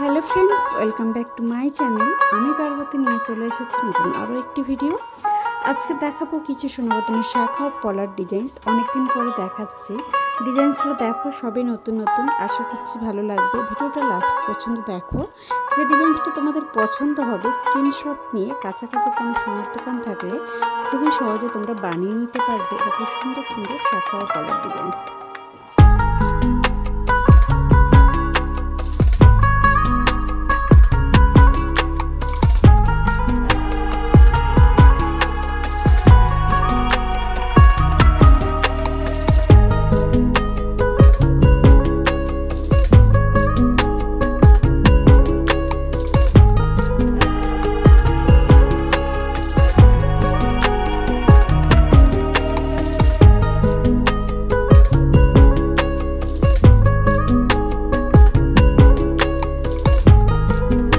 Hello friends, welcome back to my channel. আমি পার্বতী, নিয়ে চলে এসেছি নতুন আরও একটি ভিডিও। আজকে দেখাবো কিছু সোনাবতনের শাখা ও পলার ডিজাইনস অনেকদিন পরে দেখাচ্ছি। ডিজাইনসগুলো দেখো, সবই নতুন নতুন। আশা করছি ভালো লাগবে। ভিডিওটা লাস্ট পর্যন্ত দেখো। যে ডিজাইনসটা তোমাদের পছন্দ হবে স্ক্রিনশট নিয়ে কাছাকাছি কোনো সোনার দোকান থাকলে খুবই সহজে তোমরা বানিয়ে নিতে পারবে। এরকম সুন্দর সুন্দর শাখা ও পলার ডিজাইনস